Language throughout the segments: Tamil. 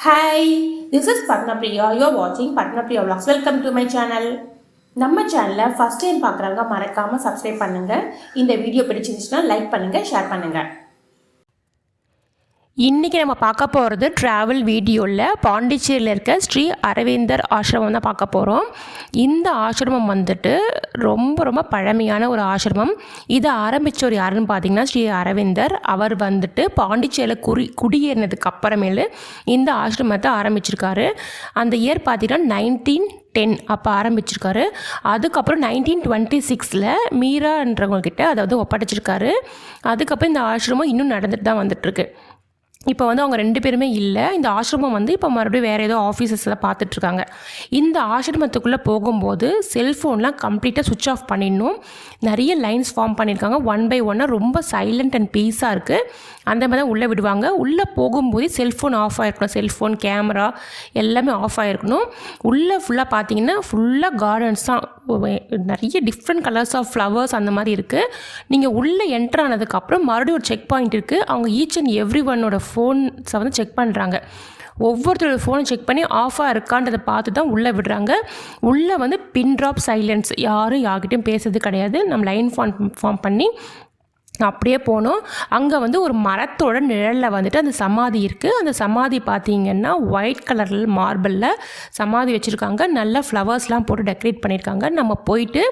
Hi this is Padmapriya you are வாட்சிங் Padmapriya vlogs. Welcome to my channel நம்ம சேனலில் ஃபஸ்ட் டைம் பார்க்குறாங்க மறக்காமல் சப்ஸ்கிரைப் பண்ணுங்கள் இந்த வீடியோ பிடிச்சிருந்துச்சுன்னா லைக் பண்ணுங்கள் ஷேர் பண்ணுங்கள் இன்றைக்கி நம்ம பார்க்க போகிறது ட்ராவல் வீடியோவில் பாண்டிச்சேரியில் இருக்க ஸ்ரீ அரவிந்தர் ஆசிரமம் தான் பார்க்க போகிறோம் இந்த ஆசிரமம் வந்துட்டு ரொம்ப ரொம்ப பழமையான ஒரு ஆசிரமம். இதை ஆரம்பித்தவர் யாருன்னு பார்த்தீங்கன்னா ஸ்ரீ அரவிந்தர். அவர் வந்துட்டு பாண்டிச்சேரியில் குறி குடியேறினதுக்கு அப்புறமேலு இந்த ஆசிரமத்தை ஆரம்பிச்சிருக்காரு. அந்த இயர் பார்த்தீங்கன்னா நைன்டீன் டென் அப்போ ஆரம்பிச்சிருக்காரு. அதுக்கப்புறம் நைன்டீன் டுவெண்ட்டி சிக்ஸில் மீரான்றவங்கக்கிட்ட வந்து ஒப்படைச்சிருக்காரு. அதுக்கப்புறம் இந்த ஆசிரமம் இன்னும் நடந்துட்டு தான் வந்துட்டுருக்கு. இப்போ வந்து அவங்க ரெண்டு பேருமே இல்லை. இந்த ஆசிரமம் வந்து இப்போ மறுபடியும் வேறு ஏதோ ஆஃபீஸஸில் பார்த்துட்ருக்காங்க இந்த ஆசிரமத்துக்குள்ளே போகும்போது செல்ஃபோன்லாம் கம்ப்ளீட்டாக சுவிட்ச் ஆஃப் பண்ணிடணும். நிறைய லைன்ஸ் ஃபார்ம் பண்ணியிருக்காங்க ஒன் பை ஒன்னாக ரொம்ப சைலண்ட் அண்ட் பீஸாக இருக்குது அந்த மாதிரி தான் உள்ளே விடுவாங்க. உள்ளே போகும்போது செல்ஃபோன் ஆஃப் ஆகிருக்கணும் செல்ஃபோன் கேமரா எல்லாமே ஆஃப் ஆகிருக்கணும் உள்ளே ஃபுல்லாக பார்த்தீங்கன்னா ஃபுல்லாக கார்டன்ஸ் தான். நிறைய டிஃப்ரெண்ட் கலர்ஸ் ஆஃப் ஃப்ளவர்ஸ் அந்த மாதிரி இருக்குது நீங்கள் உள்ளே என்ட்ரு ஆனதுக்கப்புறம் மறுபடியும் ஒரு செக் பாயிண்ட் இருக்குது அவங்க ஈச் அண்ட் எவ்ரி ஒன்னோட ஃபோன்ஸை வந்து செக் பண்ணுறாங்க ஒவ்வொருத்தரோட ஃபோனை செக் பண்ணி ஆஃபாக இருக்கான்றதை பார்த்து தான் உள்ளே விடுறாங்க. உள்ளே வந்து பின் ட்ராப் சைலன்ஸ் யாரும் யார்கிட்டையும் பேசுறது கிடையாது. நம்ம லைன் ஃபார்ம் ஃபார்ம் பண்ணி அப்படியே போனோம். அங்கே வந்து ஒரு மரத்தோட நிழலில் வந்துட்டு அந்த சமாதி இருக்குது அந்த சமாதி பார்த்தீங்கன்னா ஒயிட் கலரில் மார்பிளில் சமாதி வச்சுருக்காங்க. நல்ல ஃப்ளவர்ஸ்லாம் போட்டு டெக்கரேட் பண்ணியிருக்காங்க நம்ம போயிட்டு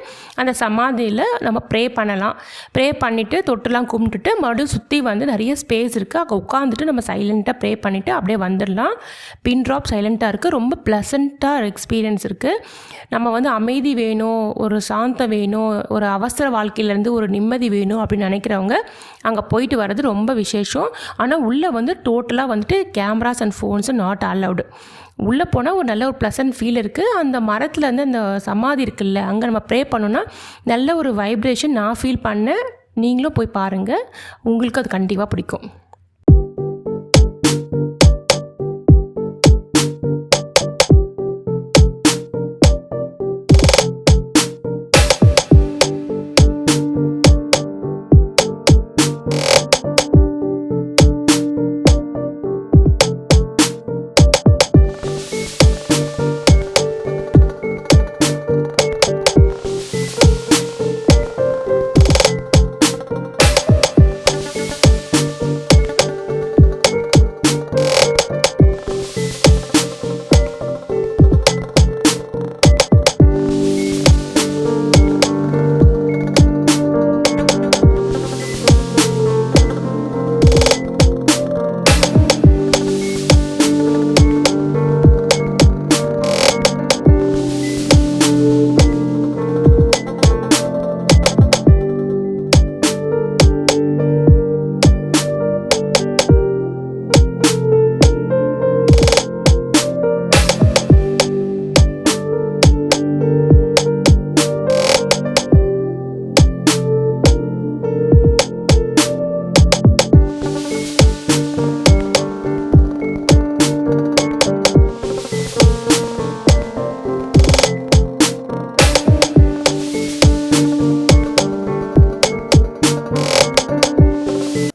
அந்த சமாதியில் நம்ம ப்ரே பண்ணலாம். ப்ரே பண்ணிவிட்டு தொட்டுலாம் கும்பிட்டுட்டு மறுபடியும் சுற்றி வந்து நிறைய ஸ்பேஸ் இருக்குது அங்கே உட்காந்துட்டு நம்ம சைலண்ட்டாக ப்ரே பண்ணிவிட்டு அப்படியே வந்துடலாம். பின் ட்ராப் சைலண்ட்டாக இருக்குது ரொம்ப ப்ளசண்ட்டாக எக்ஸ்பீரியன்ஸ் இருக்குது நம்ம வந்து அமைதி வேணும் ஒரு சாந்தம் வேணும் ஒரு அவசர வாழ்க்கையிலேருந்து ஒரு நிம்மதி வேணும் அப்படின்னு நினைக்கிற இருக்கிறவங்க அங்கே போயிட்டு வர்றது ரொம்ப விசேஷம். ஆனால் உள்ளே வந்து டோட்டலாக வந்துட்டு cameras and phones not allowed உள்ளே போனால் ஒரு நல்ல ஒரு ப்ளசன்ட் ஃபீல் இருக்குது அந்த மரத்தில் வந்து அந்த சமாதி இருக்குல்ல அங்கே நம்ம ப்ரே பண்ணோன்னா நல்ல ஒரு வைப்ரேஷன் நான் ஃபீல் பண்ணேன். நீங்களும் போய் பாருங்கள் உங்களுக்கு அது கண்டிப்பாக பிடிக்கும்.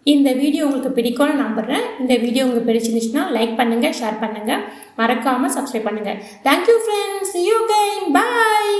இந்த வீடியோ உங்களுக்கு பிடிக்கும்னு நம்புகிறேன் இந்த வீடியோ உங்களுக்கு பிடிச்சிருந்துச்சுன்னா லைக் பண்ணுங்கள் ஷேர் பண்ணுங்கள் மறக்காமல் சப்ஸ்கிரைப் பண்ணுங்கள் thank you friends you gain bye